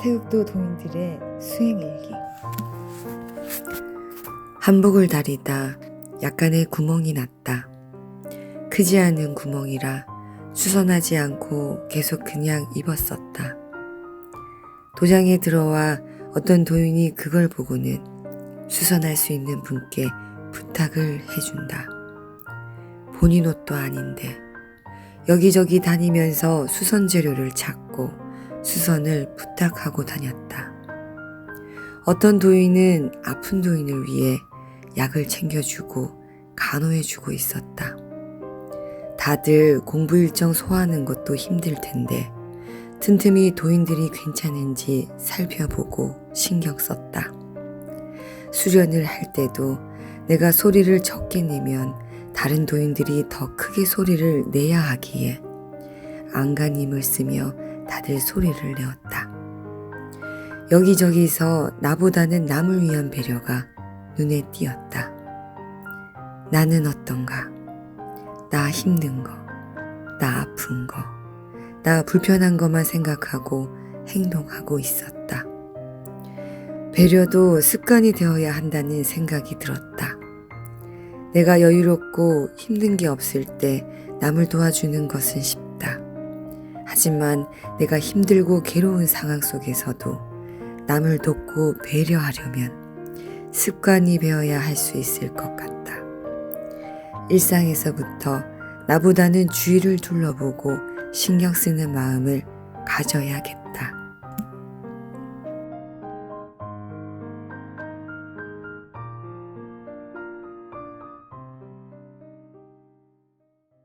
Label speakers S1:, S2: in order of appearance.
S1: 태극도 도민들의 수행일기
S2: 한복을 다리다 약간의 구멍이 났다. 크지 않은 구멍이라 수선하지 않고 계속 그냥 입었었다. 도장에 들어와 어떤 도인이 그걸 보고는 수선할 수 있는 분께 부탁을 해준다. 본인 옷도 아닌데 여기저기 다니면서 수선 재료를 찾고 수선을 부탁하고 다녔다. 어떤 도인은 아픈 도인을 위해 약을 챙겨주고 간호해주고 있었다. 다들 공부 일정 소화하는 것도 힘들 텐데 틈틈이 도인들이 괜찮은지 살펴보고 신경 썼다. 수련을 할 때도 내가 소리를 적게 내면 다른 도인들이 더 크게 소리를 내야 하기에 안간힘을 쓰며 다들 소리를 내었다. 여기저기서 나보다는 남을 위한 배려가 눈에 띄었다. 나는 어떤가? 나 힘든 거, 나 아픈 거, 나 불편한 것만 생각하고 행동하고 있었다. 배려도 습관이 되어야 한다는 생각이 들었다. 내가 여유롭고 힘든 게 없을 때 남을 도와주는 것은 쉽다. 하지만 내가 힘들고 괴로운 상황 속에서도 남을 돕고 배려하려면 습관이 되어야 할 수 있을 것 같다. 일상에서부터 나보다는 주위를 둘러보고 신경 쓰는 마음을 가져야겠다.